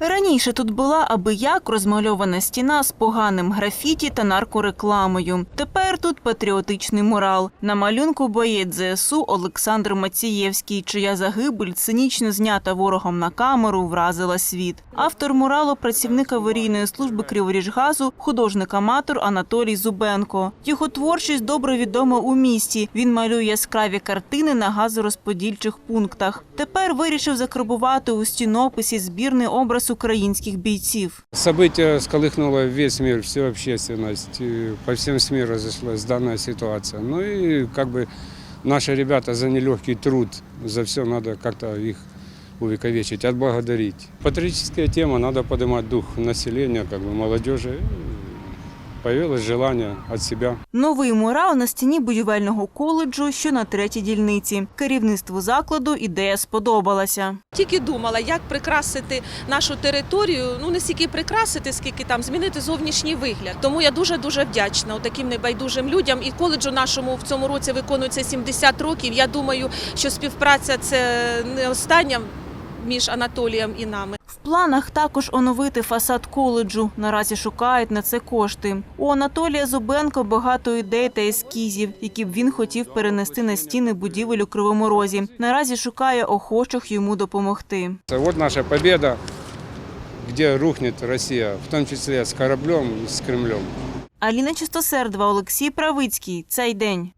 Раніше тут була аби як розмальована стіна з поганим графіті та наркорекламою. Тепер тут патріотичний мурал. На малюнку боєць ЗСУ Олександр Мацієвський, чия загибель цинічно знята ворогом на камеру, вразила світ. Автор муралу працівник аварійної служби Криворіжгазу, художник-аматор Анатолій Зубенко. Його творчість добре відома у місті. Він малює яскраві картини на газорозподільчих пунктах. Тепер вирішив закарбувати у стінописі збірний образ українських бійців. Событие сколыхнуло весь мир, всю общественность. и По всем СМИ разошлась данная ситуация. Ну и как бы наши ребята за нелегкий труд, за все надо как-то их увековечить, отблагодарить. Патриотическая тема, надо поднимать дух населения, как бы молодежи. Появилось желание от себя Новий мурал на стіні будівельного коледжу, що на третій дільниці. Керівництву закладу ідея сподобалася. Тільки думала, як прикрасити нашу територію. Ну не стільки прикрасити, скільки там змінити зовнішній вигляд. Тому я дуже дуже вдячна таким небайдужим людям. І коледжу нашому в цьому році виконується 70 років. Я думаю, що співпраця це не остання між Анатолієм і нами. Планах також оновити фасад коледжу. Наразі шукають на це кошти. У Анатолія Зубенко багато ідей та ескізів, які б він хотів перенести на стіни будівель у Кривому Розі. Наразі шукає охочих йому допомогти. Вот наша победа, где рухнет Россия, в том числе с кораблем и с Кремлем. Аліна Чистосердова, Олексій Правицький. Цей день.